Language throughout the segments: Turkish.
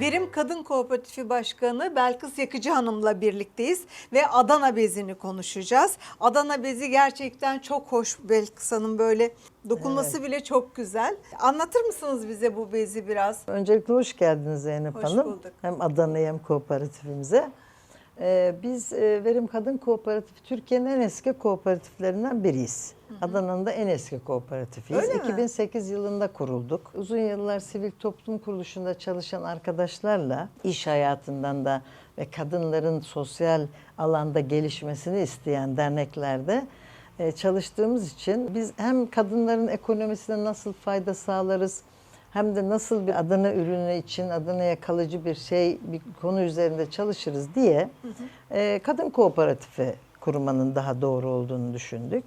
Verim Kadın Kooperatifi Başkanı Belkıs Yakıcı Hanım'la birlikteyiz ve Adana bezini konuşacağız. Adana bezi gerçekten çok hoş Belkıs Hanım böyle dokunması bile çok güzel. Anlatır mısınız bize bu bezi biraz? Öncelikle hoş geldiniz Zeynep Hoş Hanım. bulduk. Hem Adana'ya hem kooperatifimize. Ee, biz e, Verim Kadın Kooperatifi Türkiye'nin en eski kooperatiflerinden biriyiz. Adana'nın da en eski kooperatifiyiz. Öyle mi? 2008 yılında kurulduk. Uzun yıllar sivil toplum kuruluşunda çalışan arkadaşlarla iş hayatından da ve kadınların sosyal alanda gelişmesini isteyen derneklerde e, çalıştığımız için biz hem kadınların ekonomisine nasıl fayda sağlarız, hem de nasıl bir Adana ürünü için Adana'ya kalıcı bir şey, bir konu üzerinde çalışırız diye e, kadın kooperatifi kurmanın daha doğru olduğunu düşündük.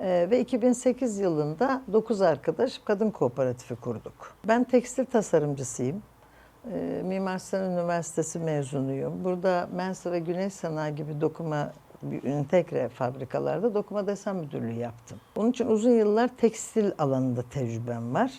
E, ve 2008 yılında 9 arkadaş kadın kooperatifi kurduk. Ben tekstil tasarımcısıyım. E, Mimar Sinan Üniversitesi mezunuyum. Burada Mensa ve Güneş Sanayi gibi dokuma üntegre fabrikalarda dokuma desen müdürlüğü yaptım. Onun için uzun yıllar tekstil alanında tecrübem var.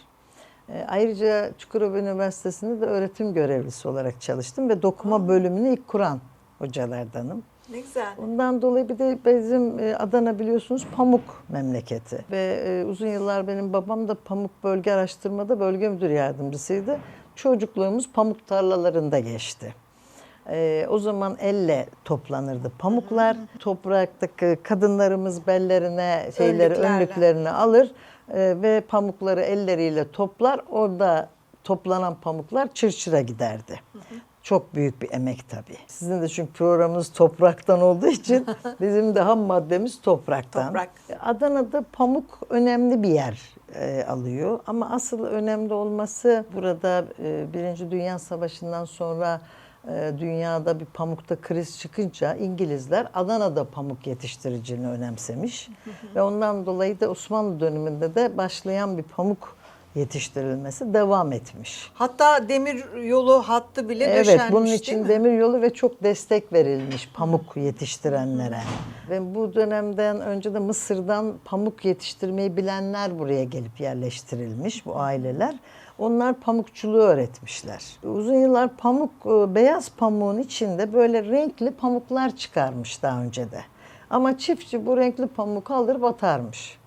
E, Ayrıca Çukurova Üniversitesi'nde de öğretim görevlisi olarak çalıştım ve dokuma bölümünü ilk kuran hocalardanım. Ne güzel. Ondan dolayı bir de bizim e, Adana biliyorsunuz pamuk memleketi. Ve e, uzun yıllar benim babam da pamuk bölge araştırmada bölge müdür yardımcısıydı. Çocukluğumuz pamuk tarlalarında geçti. E, o zaman elle toplanırdı pamuklar. Topraktaki kadınlarımız bellerine şeyleri önlüklerini alır e, ve pamukları elleriyle toplar. Orada toplanan pamuklar çırçıra giderdi. Çok büyük bir emek tabii. Sizin de çünkü programınız topraktan olduğu için bizim de ham maddemiz topraktan. Toprak. Adana'da pamuk önemli bir yer e, alıyor ama asıl önemli olması burada e, Birinci Dünya Savaşı'ndan sonra dünyada bir pamukta kriz çıkınca İngilizler Adana'da pamuk yetiştiriciliğini önemsemiş ve ondan dolayı da Osmanlı döneminde de başlayan bir pamuk yetiştirilmesi devam etmiş. Hatta demir yolu hattı bile Evet, döşenmiş bunun değil için mi? demir yolu ve çok destek verilmiş pamuk yetiştirenlere. Ve bu dönemden önce de Mısır'dan pamuk yetiştirmeyi bilenler buraya gelip yerleştirilmiş bu aileler. Onlar pamukçuluğu öğretmişler. Uzun yıllar pamuk, e, beyaz pamuğun içinde böyle renkli pamuklar çıkarmış daha önce de. Ama çiftçi bu renkli pamuğu kaldırıp atarmış.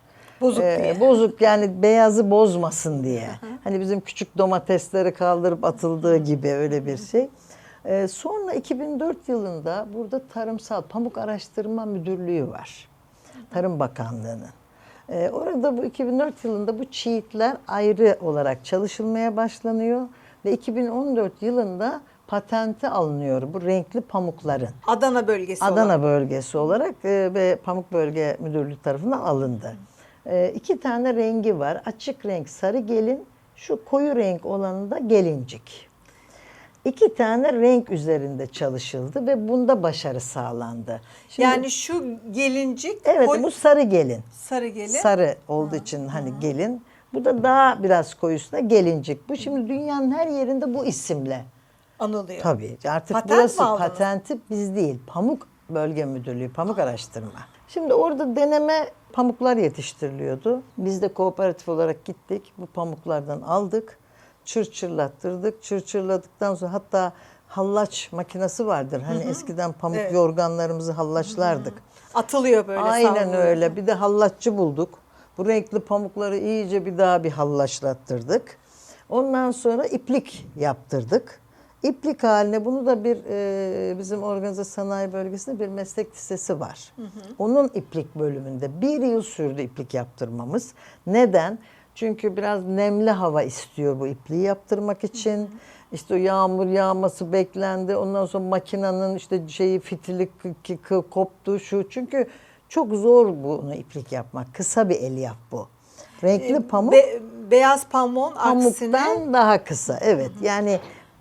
Bozuk Ee, diye. Bozuk yani beyazı bozmasın diye. Hani bizim küçük domatesleri kaldırıp atıldığı gibi öyle bir şey. Ee, sonra 2004 yılında burada Tarımsal Pamuk Araştırma Müdürlüğü var. Tarım Bakanlığı'nın. Ee, orada bu 2004 yılında bu çiğitler ayrı olarak çalışılmaya başlanıyor ve 2014 yılında patenti alınıyor bu renkli pamukların. Adana bölgesi. Adana bölgesi olarak e, ve Pamuk Bölge Müdürlüğü tarafından alındı. E, iki tane rengi var. Açık renk sarı gelin, şu koyu renk olanı da gelincik. İki tane renk üzerinde çalışıldı ve bunda başarı sağlandı. Şimdi- yani şu gelincik evet koy- bu sarı gelin. sarı gelin. Sarı olduğu için hani gelin. Bu da daha biraz koyusuna gelincik. Bu şimdi dünyanın her yerinde bu isimle anılıyor. Tabii artık Patent burası patenti biz değil. Pamuk Bölge Müdürlüğü, Pamuk Araştırma. Şimdi orada deneme pamuklar yetiştiriliyordu. Biz de kooperatif olarak gittik. Bu pamuklardan aldık. Çırçırlattırdık. Çırçırladıktan sonra hatta hallaç makinesi vardır. Hani eskiden pamuk Evet. yorganlarımızı hallaçlardık. Atılıyor böyle Aynen savruluyor. öyle. Bir de hallaççı bulduk. Bu renkli pamukları iyice bir daha bir hallaçlattırdık. Ondan sonra iplik yaptırdık. İplik haline bunu da bir e, bizim organize sanayi bölgesinde bir meslek lisesi var. Onun iplik bölümünde bir yıl sürdü iplik yaptırmamız. Neden? Çünkü biraz nemli hava istiyor bu ipliği yaptırmak için. İşte o yağmur yağması beklendi. Ondan sonra makinenin işte şeyi fitili koptu şu. Çünkü çok zor bunu iplik yapmak. Kısa bir elyaf bu. Renkli pamuk Be- beyaz pamuğun aksine pamuktan daha kısa. Evet. Yani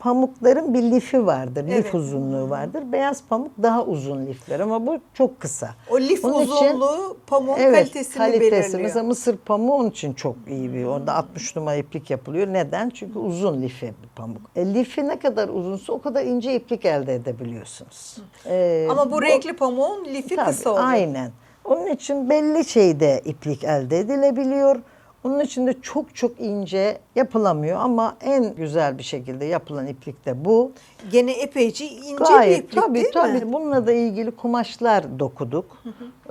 pamukların bir lifi vardır. Lif Evet. uzunluğu vardır. Beyaz pamuk daha uzun lifler ama bu çok kısa. o lif Onun için- uzunluğu pamuğun Evet, kalitesini kalitesi. belirliyor. Mesela mısır pamuğu onun için çok iyi bir. Orada 60 numara iplik yapılıyor. Neden? Çünkü uzun lifi pamuk. E, lifi ne kadar uzunsa o kadar ince iplik elde edebiliyorsunuz. E, Ama bu renkli pamuğun lifi Tabii, kısa oluyor. Aynen. Onun için belli şeyde iplik elde edilebiliyor. Onun için de çok çok ince yapılamıyor ama en güzel bir şekilde yapılan iplik de bu. Gene epeyce ince bir Gayet iplik tabii değil tabii. mi? Bununla da ilgili kumaşlar dokuduk.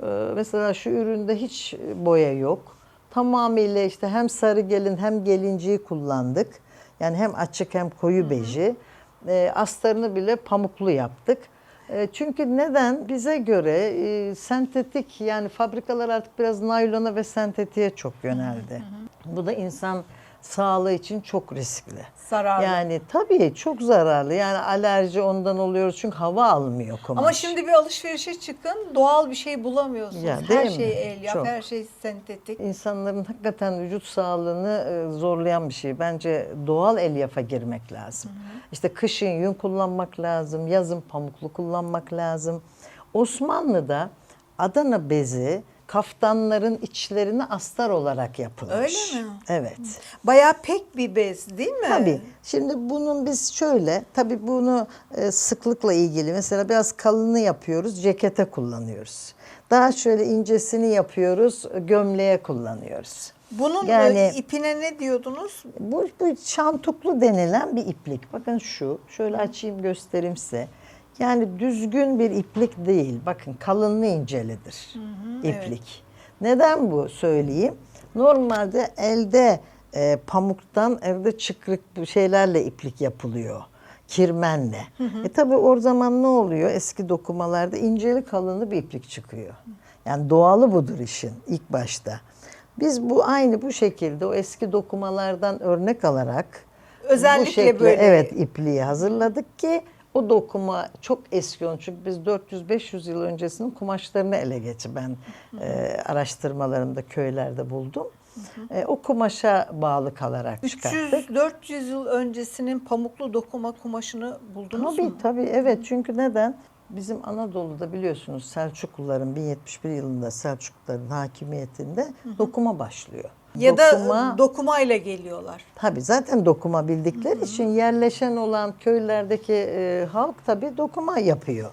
Ee, mesela şu üründe hiç boya yok. Tamamıyla işte hem sarı gelin hem gelinciyi kullandık. Yani hem açık hem koyu beji. Ee, astarını bile pamuklu yaptık. Ee, çünkü neden? Bize göre e, sentetik yani fabrikalar artık biraz naylona ve sentetiğe çok yöneldi. Bu da insan sağlığı için çok riskli. Zararlı. Yani tabii çok zararlı. Yani alerji ondan oluyoruz çünkü hava almıyor kumaş. Ama şimdi bir alışverişe çıkın doğal bir şey bulamıyorsunuz. Ya, her mi? şey el yap, Çok. her şey sentetik. insanların hakikaten vücut sağlığını e, zorlayan bir şey. Bence doğal elyafa girmek lazım. İşte kışın yün kullanmak lazım, yazın pamuklu kullanmak lazım. Osmanlı'da Adana bezi kaftanların içlerine astar olarak yapılmış. Öyle mi? Evet. Bayağı pek bir bez değil mi? Tabii. Şimdi bunun biz şöyle, tabii bunu e, sıklıkla ilgili mesela biraz kalını yapıyoruz, cekete kullanıyoruz. Daha şöyle incesini yapıyoruz, gömleğe kullanıyoruz. Bunun Yani- e, ipine ne diyordunuz? Bu, bu şantuklu denilen bir iplik. Bakın şu, şöyle açayım göstereyim size. Yani düzgün bir iplik değil. Bakın kalınlığı incelidir iplik. Neden bu söyleyeyim? Normalde elde e, pamuktan evde çıkrık bu şeylerle iplik yapılıyor. Kirmenle. E tabi o zaman ne oluyor? Eski dokumalarda inceli kalınlı bir iplik çıkıyor. Yani doğalı budur işin ilk başta. Biz bu aynı bu şekilde o eski dokumalardan örnek alarak Özellikle bu şekle, böyle- evet ipliği hazırladık ki o dokuma çok eski onun çünkü biz 400-500 yıl öncesinin kumaşlarını ele geçi ben e, araştırmalarımda köylerde buldum. E, o kumaşa bağlı kalarak çıkarttık. 300-400 yıl öncesinin pamuklu dokuma kumaşını buldunuz Tabii mu? tabii evet çünkü neden? Bizim Anadolu'da biliyorsunuz Selçukluların 1071 yılında Selçukluların hakimiyetinde dokuma başlıyor. Ya da Dokuma- dokumayla geliyorlar. Tabii zaten dokuma bildikleri için yerleşen olan köylerdeki e, halk tabii dokuma yapıyor.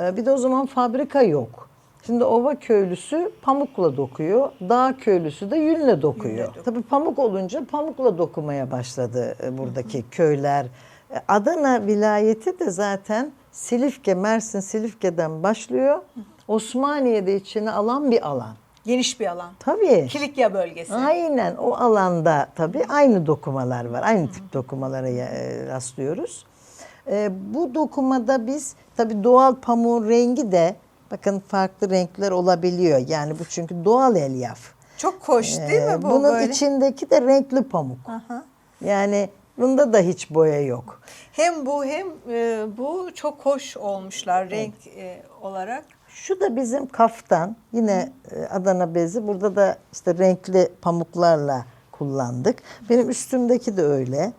E, bir de o zaman fabrika yok. Şimdi ova köylüsü pamukla dokuyor, dağ köylüsü de yünle dokuyor. dokuyor. Tabii pamuk olunca pamukla dokumaya başladı e, buradaki köyler. E, Adana vilayeti de zaten Silifke, Mersin Silifke'den başlıyor. Osmaniye'de içine alan bir alan. Geniş bir alan. Tabii. Kilikya bölgesi. Aynen o alanda tabii aynı dokumalar var. Aynı tip dokumalara e, rastlıyoruz. E, bu dokumada biz tabii doğal pamuğun rengi de bakın farklı renkler olabiliyor. Yani bu çünkü doğal elyaf. Çok hoş değil E, mi bu Bunun böyle? içindeki de renkli pamuk. Aha. Yani bunda da hiç boya yok. Hem bu hem e, bu çok hoş olmuşlar renk e, olarak. Şu da bizim kaftan. Yine e, Adana bezi. Burada da işte renkli pamuklarla kullandık. Benim üstümdeki de öyle.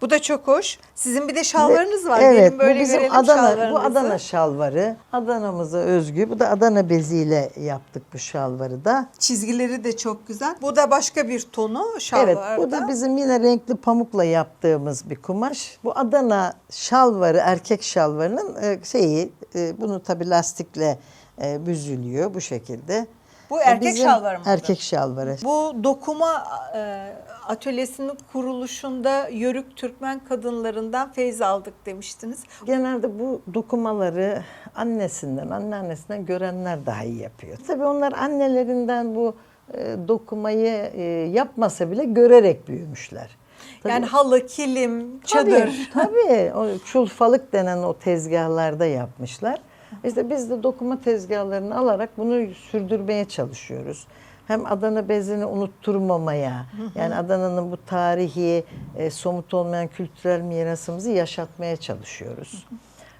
Bu da çok hoş. Sizin bir de şalvarınız var. Evet, Gelin böyle bu bizim Adana, bu. Adana şalvarı. Adana'mıza özgü. Bu da Adana beziyle yaptık bu şalvarı da. Çizgileri de çok güzel. Bu da başka bir tonu Evet, şalvarda. bu da bizim yine renkli pamukla yaptığımız bir kumaş. Bu Adana şalvarı, erkek şalvarının e, şeyi, e, bunu tabi lastikle e, büzülüyor bu şekilde. Bu erkek Bizim şalvarı mı? Erkek şalvarı. Bu dokuma e, atölyesinin kuruluşunda Yörük Türkmen kadınlarından feyz aldık demiştiniz. Genelde bu dokumaları annesinden, anneannesinden görenler daha iyi yapıyor. Tabii onlar annelerinden bu e, dokumayı e, yapmasa bile görerek büyümüşler. Tabii- Yani halı, kilim, çadır. Tabii, tabii. O çulfalık denen o tezgahlarda yapmışlar. İşte biz de dokuma tezgahlarını alarak bunu sürdürmeye çalışıyoruz. Hem Adana bezini unutturmamaya, yani Adana'nın bu tarihi, e, somut olmayan kültürel mirasımızı yaşatmaya çalışıyoruz.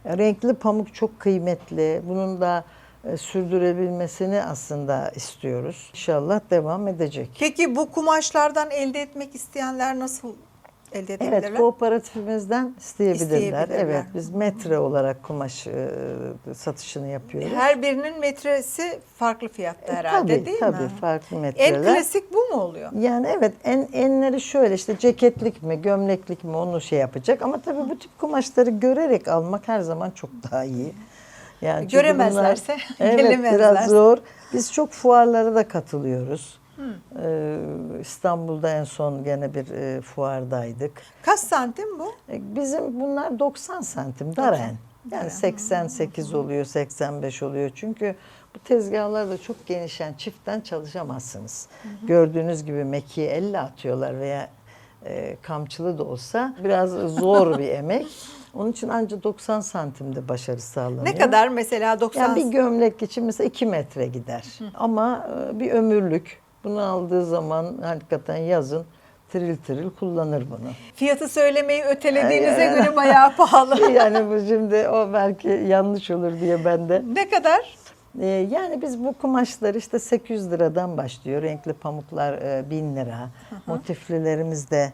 Renkli pamuk çok kıymetli. Bunun da e, sürdürebilmesini aslında istiyoruz. İnşallah devam edecek. Peki bu kumaşlardan elde etmek isteyenler nasıl elde edebilirler? Evet, kooperatifimizden isteyebilirler. İsteyebilirler. Evet, biz metre olarak kumaş e, satışını yapıyoruz. Her birinin metresi farklı fiyatta herhalde E, tabii, değil tabii, mi? farklı En metreler. klasik bu mu oluyor? Yani evet en enleri şöyle işte ceketlik mi, gömleklik mi onu şey yapacak ama tabii bu tip kumaşları görerek almak her zaman çok daha iyi. Yani Göremezlerse, bunlar- evet, gelemezlerse. biraz zor. Biz çok fuarlara da katılıyoruz. Ee, İstanbul'da en son gene bir e, fuardaydık. Kaç santim bu? E, Bizim bunlar 90 santim daren. Yani 88 oluyor, 85 oluyor. Çünkü bu tezgahlarda çok genişen çiftten çalışamazsınız. Gördüğünüz gibi mekiği elle atıyorlar veya e, kamçılı da olsa biraz zor bir emek. Onun için ancak 90 santimde başarı sağlanıyor. Ne kadar mesela 90 Yani bir gömlek için mesela 2 metre gider. Ama e, bir ömürlük. Bunu aldığı zaman hakikaten yazın tiril tiril kullanır bunu. fiyatı söylemeyi ötelediğinize ay, göre bayağı pahalı. yani bu şimdi o belki yanlış olur diye ben de. ne kadar? Ee, yani biz bu kumaşlar işte 800 liradan başlıyor. Renkli pamuklar e, 1000 lira. Motiflilerimiz de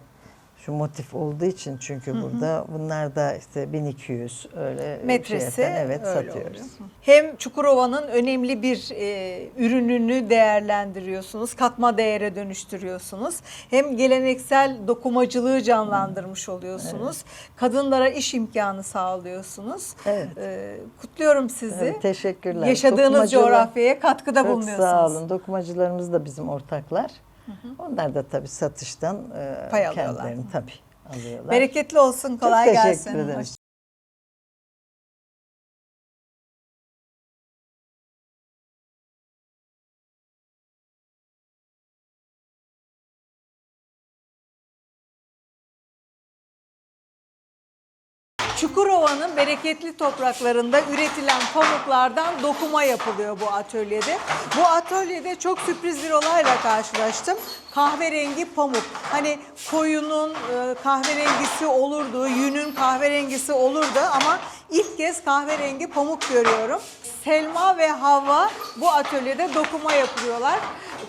şu motif olduğu için çünkü burada bunlar da işte 1200 öyle Metresi evet öyle satıyoruz. oluyor. Hem Çukurova'nın önemli bir e, ürününü değerlendiriyorsunuz, katma değere dönüştürüyorsunuz. Hem geleneksel dokumacılığı canlandırmış oluyorsunuz. Kadınlara iş imkanı sağlıyorsunuz. Evet. E, kutluyorum sizi. Evet, teşekkürler. Yaşadığınız coğrafyaya katkıda Çok bulunuyorsunuz. sağ olun. Dokumacılarımız da bizim ortaklar. Onlar da tabii satıştan e, Pay alıyorlar. kendilerini tabii alıyorlar. Bereketli olsun, kolay teşekkür gelsin. ederim. Hoşça- Çukurova'nın bereketli topraklarında üretilen pamuklardan dokuma yapılıyor bu atölyede. Bu atölyede çok sürpriz bir olayla karşılaştım. Kahverengi pamuk. Hani koyunun e, kahverengisi olurdu, yünün kahverengisi olurdu ama ilk kez kahverengi pamuk görüyorum. Selma ve Havva bu atölyede dokuma yapıyorlar.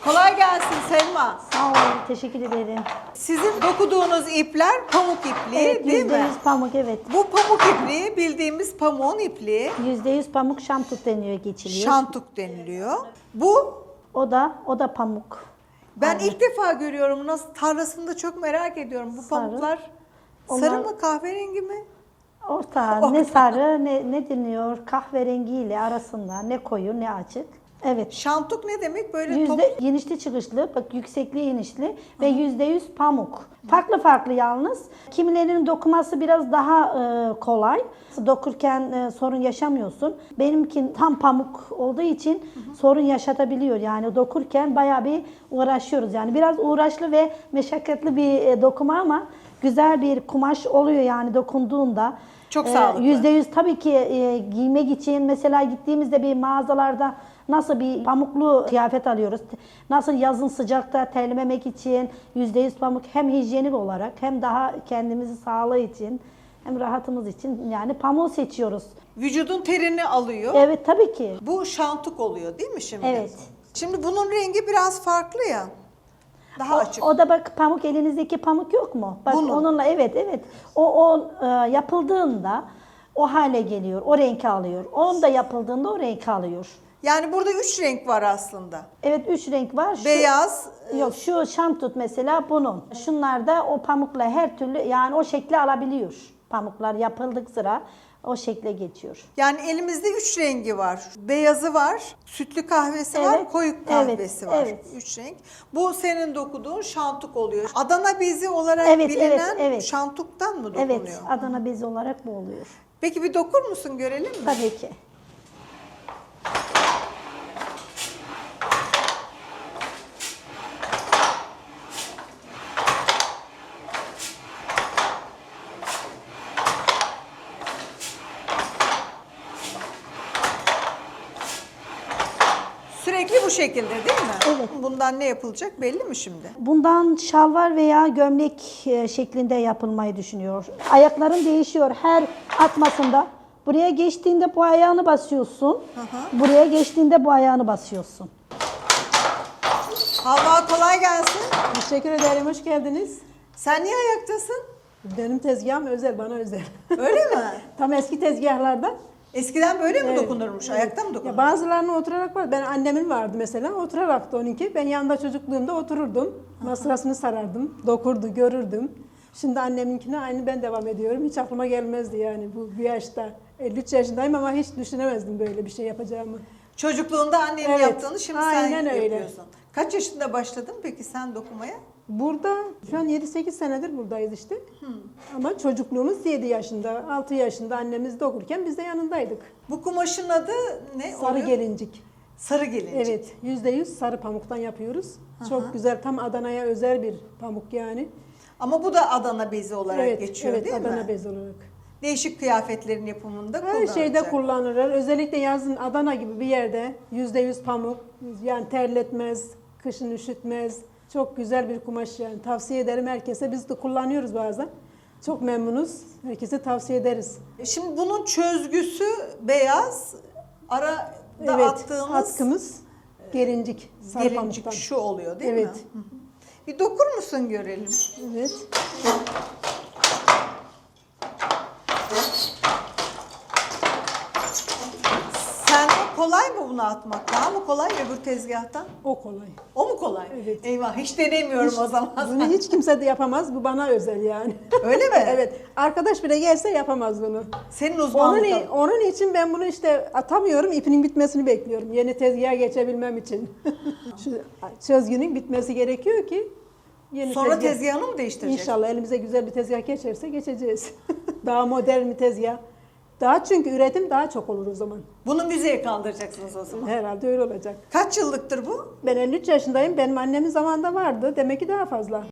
Kolay gelsin Selma. Sağ olun, teşekkür ederim. Sizin dokuduğunuz ipler pamuk ipliği Evet, değil yüzde mi? yüz pamuk evet. Bu pamuk ipliği bildiğimiz pamuğun ipliği. Yüzde yüz pamuk şamtut deniyor, geçiliyor. Şantuk deniliyor. Bu O da, o da pamuk. ben ilk defa görüyorum. Nasıl tarlasında çok merak ediyorum. Bu Sarı. pamuklar sarı Onlar- mı kahverengi mi? Orta, ne sarı, ne, ne deniyor, kahverengiyle arasında, ne koyu, ne açık. Evet. Şantuk ne demek? Böyle top Yüzde inişli çıkışlı, bak yüksekliği inişli ve yüzde yüz pamuk. Farklı farklı yalnız. Kimilerinin dokuması biraz daha e, kolay. Dokurken e, sorun yaşamıyorsun. Benimki tam pamuk olduğu için sorun yaşatabiliyor. Yani dokurken bayağı bir uğraşıyoruz. Yani biraz uğraşlı ve meşakkatli bir e, dokuma ama güzel bir kumaş oluyor yani dokunduğunda. Çok E, sağlıklı. Yüzde yüz tabii ki e, giymek için mesela gittiğimizde bir mağazalarda nasıl bir pamuklu kıyafet alıyoruz. Nasıl yazın sıcakta terlememek için yüzde yüz pamuk hem hijyenik olarak hem daha kendimizi sağlığı için hem rahatımız için yani pamuğu seçiyoruz. vücudun terini alıyor. Evet tabii ki. Bu şantuk oluyor değil mi şimdi? Evet. Şimdi bunun rengi biraz farklı ya. Daha O, açık. o da bak pamuk elinizdeki pamuk yok mu? Bak Bunun. onunla evet evet. O, o e, yapıldığında o hale geliyor. O renk alıyor. Onun da yapıldığında o renk alıyor. Yani burada üç renk var aslında. Evet üç renk var. Şu- Beyaz, Yok şu şamtut mesela bunun. Şunlar da o pamukla her türlü yani o şekli alabiliyor. Pamuklar yapıldık sıra o şekle geçiyor. Yani elimizde üç rengi var. Beyazı var, sütlü kahvesi var, Evet, koyu evet, kahvesi var. evet. Üç renk. Bu senin dokuduğun şantuk oluyor. Adana bezi olarak Evet, bilinen evet, evet. şantuktan mı dokunuyor? Evet Adana bezi olarak bu oluyor. Peki bir dokur musun görelim mi? Tabii ki. Sürekli bu şekilde değil mi? Evet. Bundan ne yapılacak belli mi şimdi? Bundan şalvar veya gömlek e, şeklinde yapılmayı düşünüyor. Ayakların değişiyor her atmasında. Buraya geçtiğinde bu ayağını basıyorsun. Buraya geçtiğinde bu ayağını basıyorsun. Havva kolay gelsin. Teşekkür ederim, hoş geldiniz. Sen niye ayaktasın? Benim tezgahım özel, bana özel. Öyle mi? Tam eski tezgahlardan. Eskiden böyle mi dokunurmuş? Ayakta mı Ya dokunurmuş? bazılarını oturarak var. Ben annemin vardı mesela, oturarak onunki. Ben yanında çocukluğumda otururdum. Masrasını sarardım, dokurdu, görürdüm. Şimdi anneminkine aynı ben devam ediyorum. Hiç aklıma gelmezdi yani bu, bu yaşta. 53 yaşındayım ama hiç düşünemezdim böyle bir şey yapacağımı. Çocukluğunda annenin Evet, yaptığını şimdi aynen sen öyle. yapıyorsun. Kaç yaşında başladın peki sen dokumaya? Burada şu an 7-8 senedir buradayız işte. Ama çocukluğumuz 7 yaşında, 6 yaşında annemiz dokurken biz de yanındaydık. Bu kumaşın adı ne Sarı oluyor? gelincik. Sarı gelincik. Evet, %100 sarı pamuktan yapıyoruz. Çok güzel, tam Adana'ya özel bir pamuk yani. Ama bu da Adana bezi olarak evet, geçiyor evet, değil Adana mi? bez olarak. Değişik kıyafetlerin yapımında Her şeyde kullanılacak. kullanılır. Özellikle yazın Adana gibi bir yerde %100 pamuk, yani terletmez, kışın üşütmez. Çok güzel bir kumaş yani. Tavsiye ederim herkese. Biz de kullanıyoruz bazen. Çok memnunuz. Herkese tavsiye ederiz. Şimdi bunun çözgüsü beyaz. Arada evet, attığımız atkımız. Sarı gelincik pamuktan. şu oluyor değil Evet. mi? Hı. Bir dokur musun görelim? Evet. Sen kolay mı bunu atmak? Daha mı kolay öbür tezgahtan? O kolay. O mu kolay? Evet. Eyvah hiç denemiyorum o zaman. Bunu hiç kimse de yapamaz. Bu bana özel yani. Öyle mi? evet. Arkadaş bile gelse yapamaz bunu. Senin Onun, i- alanın. onun için ben bunu işte atamıyorum. ipinin bitmesini bekliyorum. Yeni tezgaha geçebilmem için. Şu çözgünün bitmesi gerekiyor ki yeni Sonra tezgah- tezgahını mı değiştireceksin? İnşallah elimize güzel bir tezgah geçerse geçeceğiz. daha modern bir tezgah. Daha çünkü üretim daha çok olur o zaman. Bunu müzeye kaldıracaksınız o zaman. Herhalde öyle olacak. Kaç yıllıktır bu? Ben 53 yaşındayım. Benim annemin zamanında vardı. Demek ki daha fazla.